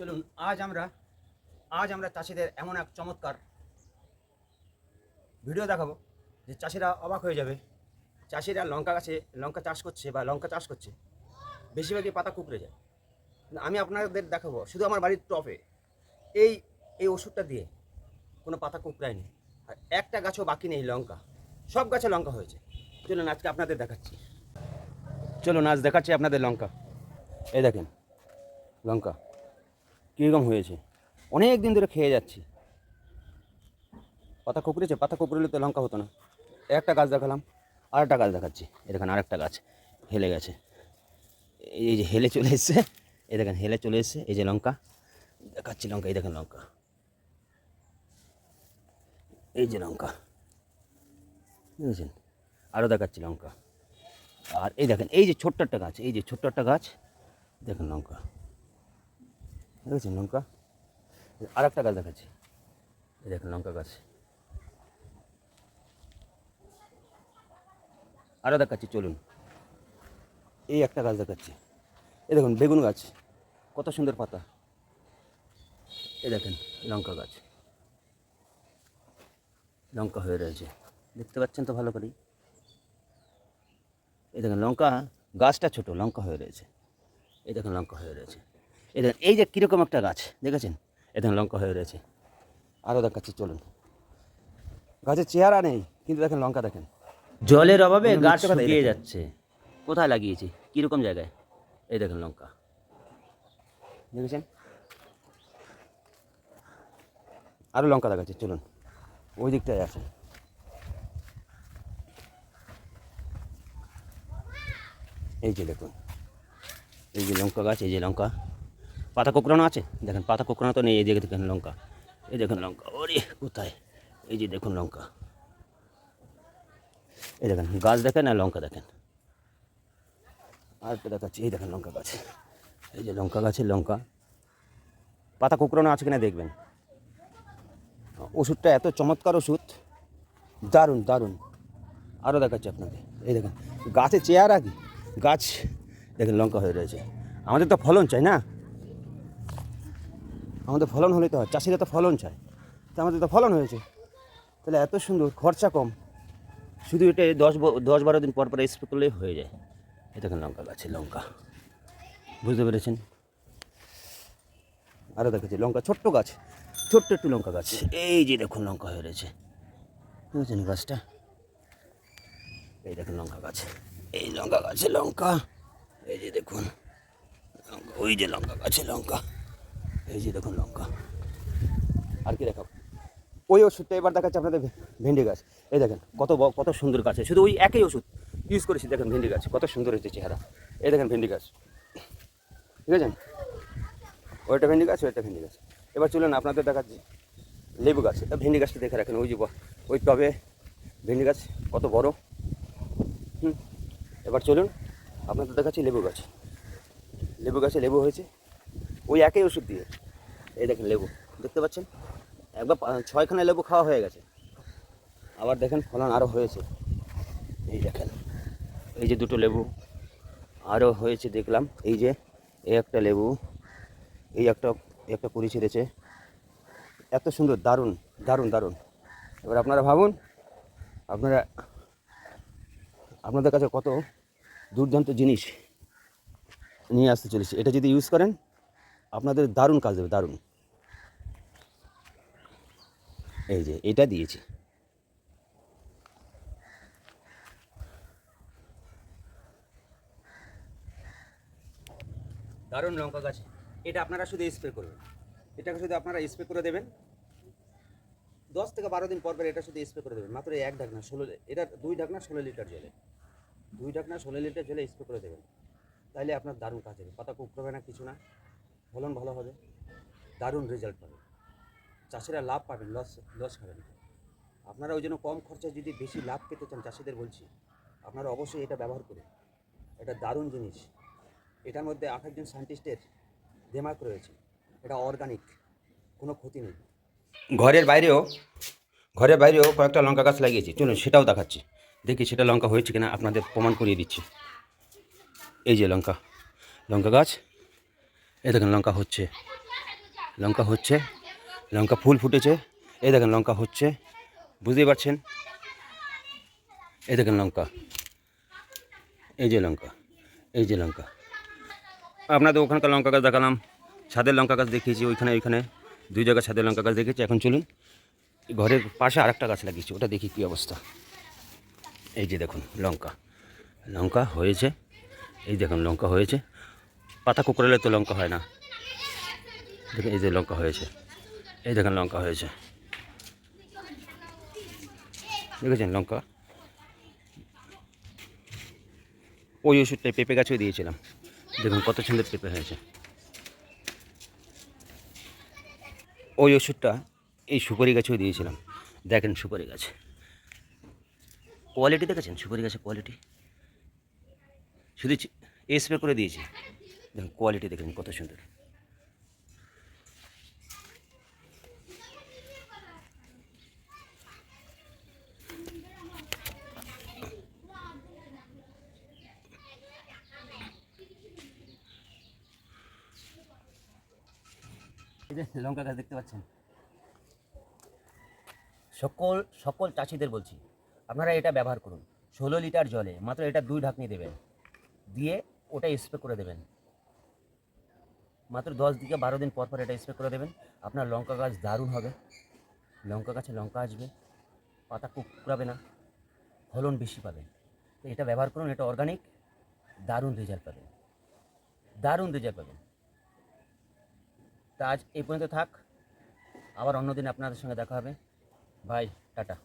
চলুন, আজ আমরা আজ আমরা চাষিদের এমন এক চমৎকার ভিডিও দেখাবো যে চাষিরা অবাক হয়ে যাবে। চাষিরা লঙ্কা গাছে, লঙ্কা চাষ করছে বা লঙ্কা চাষ করছে, বেশিরভাগই পাতা কুকড়ে যায়। আমি আপনাদের দেখাবো, শুধু আমার বাড়ির টপে এই এই ওষুধটা দিয়ে কোনো পাতা কুকড়ায়নি। আর একটা গাছও বাকি নেই লঙ্কা। সব গাছে লঙ্কা হয়েছে। চলুন, আজকে আপনাদের দেখাচ্ছি। চলুন, আজ দেখাচ্ছি আপনাদের লঙ্কা। এই দেখেন, লঙ্কা। কীরকম হয়েছে? অনেক দিন ধরে খেয়ে যাচ্ছি। পাতা কুকড়েছে, পাতা কুকড়লে তো লঙ্কা হতো না। একটা গাছ দেখালাম আর একটা গাছ দেখাচ্ছি। এই দেখেন আরেকটা গাছ হেলে গেছে। এই যে হেলে চলে এসছে, এই দেখেন হেলে চলে এসছে, এই যে লঙ্কা, দেখাচ্ছি লঙ্কা, এই দেখেন লঙ্কা। এই যে লঙ্কা, বুঝেছেন? আরও দেখাচ্ছি লঙ্কা। আর এই দেখেন, এই যে ছোট্ট একটা গাছ, এই যে ছোট্ট একটা গাছ, দেখেন লঙ্কা। দেখেছেন লঙ্কা। আর একটা গাছ দেখাচ্ছি। দেখেন, লঙ্কা গাছ। আরও দেখাচ্ছি, চলুন। এই একটা গাছ দেখাচ্ছি। এই দেখুন, বেগুন গাছ। কত সুন্দর পাতা। এ দেখেন, লঙ্কা গাছ। লঙ্কা হয়ে রয়েছে। দেখতে পাচ্ছেন তো ভালো করেই? এই দেখেন, লঙ্কা, গাছটা ছোট, লঙ্কা হয়ে রয়েছে। এই দেখেন, লঙ্কা হয়ে রয়েছে। দেখেন এই যে কীরকম একটা গাছ দেখেছেন? এই দেখেন লঙ্কা হয়ে রয়েছে। আরও দেখাচ্ছি চলুন। গাছের চেহারা নেই কিন্তু দেখেন লঙ্কা দেখেন। জলের অভাবে গাছ শুকিয়ে যাচ্ছে। কোথায় লাগিয়েছি? কীরকম জায়গায়? এই দেখেন লঙ্কা। দেখেছেন? আরও লঙ্কা দেখাচ্ছি চলুন। ওই দিকটায় আসেন। এই যে দেখুন এই যে লঙ্কা গাছ এই যে লঙ্কা। পাতা কোকড়ানো আছে? দেখেন, পাতা কোকড়ানো তো নেই, এই দিকে দেখেন লঙ্কা। এই দেখুন লঙ্কা, ওরে, কোথায়? এই যে দেখুন লঙ্কা। এই দেখেন, গাছ দেখেন আর লঙ্কা দেখেন। আর একটা দেখাচ্ছি, এই দেখেন লঙ্কা গাছ। এই যে লঙ্কা গাছের লঙ্কা। পাতা কোকড়ানো আছে কিনা দেখবেন। ওষুধটা এত চমৎকার ওষুধ। দারুণ দারুণ। আরও দেখাচ্ছি আপনাকে। এই দেখেন, গাছে চেয়ারা কি? গাছ, দেখেন লঙ্কা হয়ে রয়েছে। আমাদের তো ফলন চাই না? আমাদের ফলন হলেই তো হয়। চাষিরা তো ফলন চায়। তো আমাদের তো ফলন হয়েছে। তাহলে এত সুন্দর, খরচা কম। শুধু এটা দশ দশ বারো দিন পর পর স্প্রে করলেই হয়ে যায়। এ দেখেন লঙ্কা গাছে, লঙ্কা। বুঝতে পেরেছেন? আরও দেখেছি, লঙ্কা ছোট্ট গাছ। ছোট্ট একটু লঙ্কা গাছ। এই যে দেখুন লঙ্কা হয়ে রয়েছে। বুঝেছেন গাছটা? এই দেখুন লঙ্কা গাছ। এই লঙ্কা গাছে লঙ্কা। এই যে দেখুন। লঙ্কা, ওই যে লঙ্কা গাছে লঙ্কা। এই যে দেখুন লঙ্কা। আর কি দেখাবো? ওই ওষুধটা এবার দেখাচ্ছে আপনাদের ভেন্ডি গাছ। এই দেখেন, কত কত সুন্দর গাছ। শুধু ওই একই ওষুধ ইউজ করেছি, দেখেন ভেন্ডি গাছ, কত সুন্দর হয়েছে চেহারা। এই দেখেন ভেন্ডি গাছ। ঠিক আছে? ওইটা ভেন্ডি গাছ, ওইটা ভেন্ডি গাছ। এবার চলুন আপনাদের দেখাচ্ছি লেবু গাছ। ভেন্ডি গাছটা দেখে রাখেন, ওই যে ওই টবে ভেন্ডি গাছ, কত বড়। হুম? এবার চলুন আপনাদের দেখাচ্ছি লেবু গাছ। লেবু গাছে লেবু হয়েছে। ওই একই ওষুধ দিয়ে এই দেখেন লেবু, দেখতে পাচ্ছেন? একবার ছয়খানা লেবু খাওয়া হয়ে গেছে। আবার দেখেন ফলন আরও হয়েছে। এই দেখেন, এই যে দুটো লেবু আরও হয়েছে দেখলাম। এই যে, এই একটা লেবু, এই একটা একটা কুড়ি ছেড়েছে। এত সুন্দর, দারুণ দারুণ দারুণ। এবার আপনারা ভাবুন, আপনারা, আপনাদের কাছে কত দুর্দান্ত জিনিস নিয়ে আসতে চলেছে। এটা যদি ইউজ করেন আপনাদের দারুণ কাজ দেবে, দারুণ। এই যে, এটা দিয়েছি। দারুণ লঙ্কা গাছ। এটা আপনারা শুধু স্প্রে করবেন। এটাকে শুধু আপনারা স্প্রে করে দেবেন। দশ থেকে বারো দিন পর পর এটা শুধু স্প্রে করে দেবেন। মাত্র এক ঢাকনা ষোলো, এটা দুই ঢাকনা ষোলো লিটার জলে। দুই ঢাকনা ষোলো লিটার জলে স্প্রে করে দেবেন। তাহলে আপনার দারুণ কাজ হবে পাতা কুকড়বে না, কিছু না। ফলন ভালো হবে, দারুণ রেজাল্ট পাবে। চাষিরা লাভ পাবেন লস লস খাবেন। আপনারা ওই জন্য কম খরচায় যদি বেশি লাভ পেতে চান, চাষিদের বলছি, আপনারা অবশ্যই এটা ব্যবহার করুন। এটা দারুণ জিনিস। এটার মধ্যে আট একজন সায়েন্টিস্টের দেমাক রয়েছে। এটা অর্গানিক কোনো ক্ষতি নেই। ঘরের বাইরেও ঘরের বাইরেও কয়েকটা লঙ্কা গাছ লাগিয়েছি। চলুন, সেটাও দেখাচ্ছি। দেখি সেটা লঙ্কা হয়েছে কিনা, আপনাদের প্রমাণ করিয়ে দিচ্ছি। এই যে লঙ্কা লঙ্কা গাছ। এই দেখেন লঙ্কা হচ্ছে। লঙ্কা হচ্ছে, লঙ্কা ফুল ফুটেছে, এই দেখেন লঙ্কা হচ্ছে। বুঝতেই পারছেন? এই দেখেন লঙ্কা। এই যে লঙ্কা, এই যে লঙ্কা। আপনাদের ওখানকার লঙ্কা গাছ দেখালাম, ছাদের লঙ্কা গাছ দেখিয়েছি, ওইখানে ওইখানে। দুই জায়গায় ছাদের লঙ্কা গাছ দেখেছি এখন চলুন। ঘরের পাশে আরেকটা গাছ লাগিয়েছি, ওটা দেখি কী অবস্থা। এই যে দেখুন, লঙ্কা। লঙ্কা হয়েছে, এই দেখুন, লঙ্কা হয়েছে। পাতা কুকুরালে তো লঙ্কা হয় না। দেখুন, এই যে লঙ্কা হয়েছে। এই দেখেন, লঙ্কা হয়েছে। দেখেছেন লঙ্কা? ওই ওষুধটা পেঁপে গাছেও দিয়েছিলাম। দেখুন, কত সুন্দর পেঁপে হয়েছে। ওই ওষুধটা এই সুপারি গাছেও দিয়েছিলাম। দেখেন সুপারি গাছ। কোয়ালিটি দেখেছেন? সুপারি গাছের কোয়ালিটি শুধু স্প্রে করে দিয়েছি। দেখুন কোয়ালিটি দেখেন কত সুন্দর। লঙ্কা গাছ দেখতে পাচ্ছেন। সকল সকল চাষিদের বলছি, আপনারা এটা ব্যবহার করুন। ষোলো লিটার জলে মাত্র এটা দুই ঢাকনি দেবেন। দিয়ে ওটা স্প্রে করে দেবেন। মাত্র দশ থেকে বারো দিন পর পর এটা স্প্রে করে দেবেন। আপনার লঙ্কা গাছ দারুণ হবে। লঙ্কা গাছে লঙ্কা আসবে, পাতা কুকড়াবে না, ফলন বেশি পাবেন। তো এটা ব্যবহার করুন, এটা অর্গানিক দারুণ রেজাল্ট পাবেন। দারুণ রেজাল্ট পাবেন। তা আজ এই পর্যন্ত থাক। আবার অন্যদিন আপনাদের সঙ্গে দেখা হবে। Bye tata.